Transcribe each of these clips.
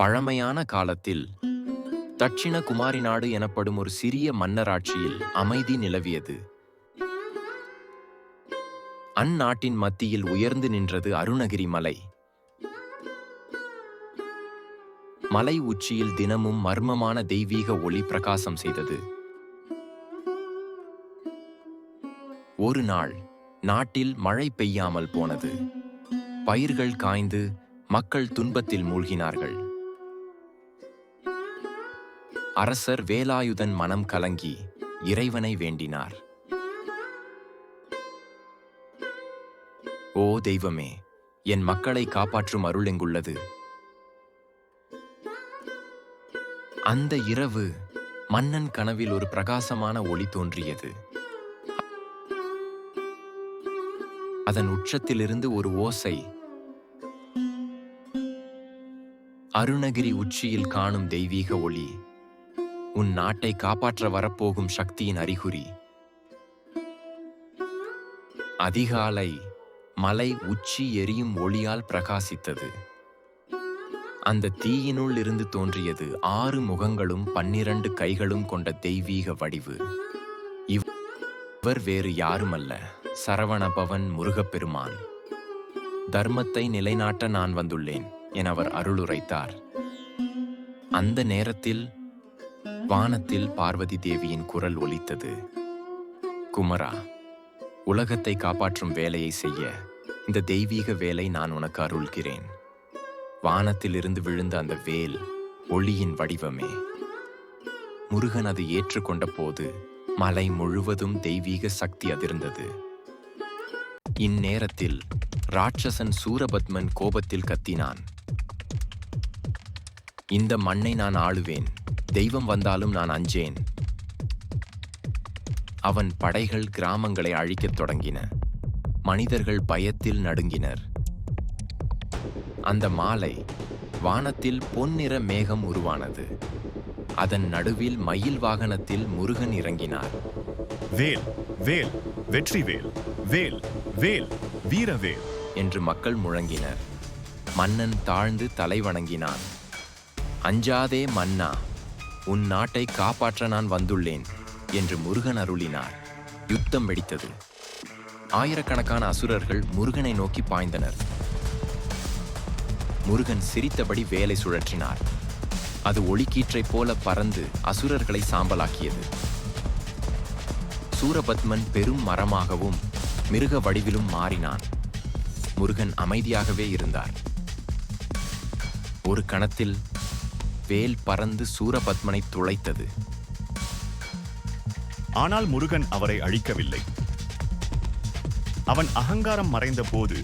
பழமையான காலத்தில் தட்சிண குமாரி நாடு எனப்படும் ஒரு சிறிய மன்னராட்சியில் அமைதி நிலவியது. அந்நாட்டின் மத்தியில் உயர்ந்து நின்றது அருணகிரி மலை. மலை உச்சியில் தினமும் மர்மமான தெய்வீக ஒளி பிரகாசம் செய்தது. ஒரு நாள் நாட்டில் மழை பெய்யாமல் போனது. பயிர்கள் காய்ந்து மக்கள் துன்பத்தில் மூழ்கினார்கள். அரசர் வேலாயுதன் மனம் கலங்கி இறைவனை வேண்டினார். ஓ தெய்வமே என் மக்களை காப்பாற்றும் அருள் எங்குள்ளது. அந்த இரவு மன்னன் கனவில் ஒரு பிரகாசமான ஒளி தோன்றியது. அதன் உச்சத்திலிருந்து ஒரு ஓசை. அருணகிரி உச்சியில் காணும் தெய்வீக ஒளி. உன் நாட்டை காப்பாற்ற வரப்போகும் சக்தியின் அறிகுறி. அதிகாலை மலை உச்சி எரியும் ஒளியால் பிரகாசித்தது. அந்த தீயினுள் இருந்து தோன்றியது ஆறு முகங்களும் பன்னிரண்டு கைகளும் கொண்ட தெய்வீக வடிவு. இவ்- இவர் வேறு யாருமல்ல சரவணபவன் முருகப்பெருமான். தர்மத்தை நிலைநாட்ட நான் வந்துள்ளேன் என அவர் அருளுரைத்தார். அந்த நேரத்தில் வானத்தில் பார்வதி தேவியின் குரல் ஒலித்தது. குமரா உலகத்தை காப்பாற்றும் வேலையை செய்ய இந்த தெய்வீக வேலை நான் உனக்கு அருள்கிறேன். வானத்திலிருந்து விழுந்த அந்த வேல் ஒளியின் வடிவமே. முருகன் அதை ஏற்றுக்கொண்ட போது மலை முழுவதும் தெய்வீக சக்தி அதிர்ந்தது. இந்நேரத்தில் ராட்சசன் சூரபத்மன் கோபத்தில் கத்தினான். இந்த மண்ணை நான் ஆளுவேன். தெய்வம் வந்தாலும் நான் அஞ்சேன். அவன் படைகள் கிராமங்களை அழிக்கத் தொடங்கின. மனிதர்கள் பயத்தில் நடுங்கினர். அந்த மாலை வானத்தில் பொன்னிற மேகம் உருவானது. அதன் நடுவில் மயில் வாகனத்தில் முருகன் இறங்கினார். வேல் வேல் வெற்றி வேல் வேல் வேல் வீரவேல் என்று மக்கள் முழங்கினர். மன்னன் தாழ்ந்து தலை வணங்கினான். அஞ்சாதே மன்னா உன் நாட்டை காப்பாற்ற நான் வந்துள்ளேன் என்று முருகன் அருளினார். யுத்தம் வெடித்தது. ஆயிரக்கணக்கான அசுரர்கள் முருகனை நோக்கி பாய்ந்தனர். முருகன் சிரித்தபடி வேலை சுழற்றினார். அது ஒளிக்கீற்றைப் போல பறந்து அசுரர்களை சாம்பலாக்கியது. சூரபத்மன் பெரும் மரமாகவும் மிருக வடிவிலும் மாறினான். முருகன் அமைதியாகவே இருந்தார். ஒரு கணத்தில் வேல் பறந்து சூரபத்மனை துளைத்தது. ஆனால் முருகன் அவரை அழிக்கவில்லை. அவன் அகங்காரம் மறைந்த போது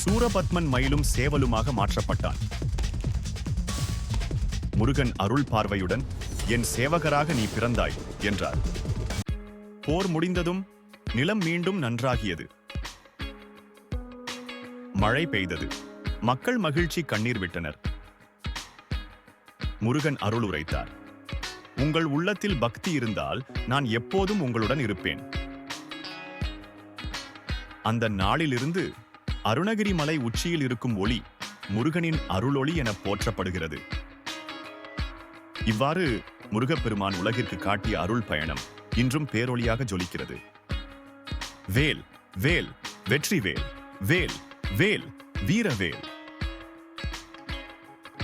சூரபத்மன் மயிலும் சேவலுமாக மாற்றப்பட்டான். முருகன் அருள் பார்வையுடன் என் சேவகராக நீ பிறந்தாய் என்றார். போர் முடிந்ததும் நிலம் மீண்டும் நன்றாகியது. மழை பெய்தது. மக்கள் மகிழ்ச்சி கண்ணீர் விட்டனர். முருகன் அருள் உரைத்தார். உங்கள் உள்ளத்தில் பக்தி இருந்தால் நான் எப்போதும் உங்களுடன் இருப்பேன். அந்த நாளிலிருந்து அருணகிரி மலை உச்சியில் இருக்கும் ஒளி முருகனின் அருளொளி என போற்றப்படுகிறது. இவ்வாறு முருகப்பெருமான் உலகிற்கு காட்டிய அருள் பயணம் இன்றும் பேரொளியாக ஜொலிக்கிறது. வேல் வேல் வெற்றி வேல் வேல் வேல் வீரவேல்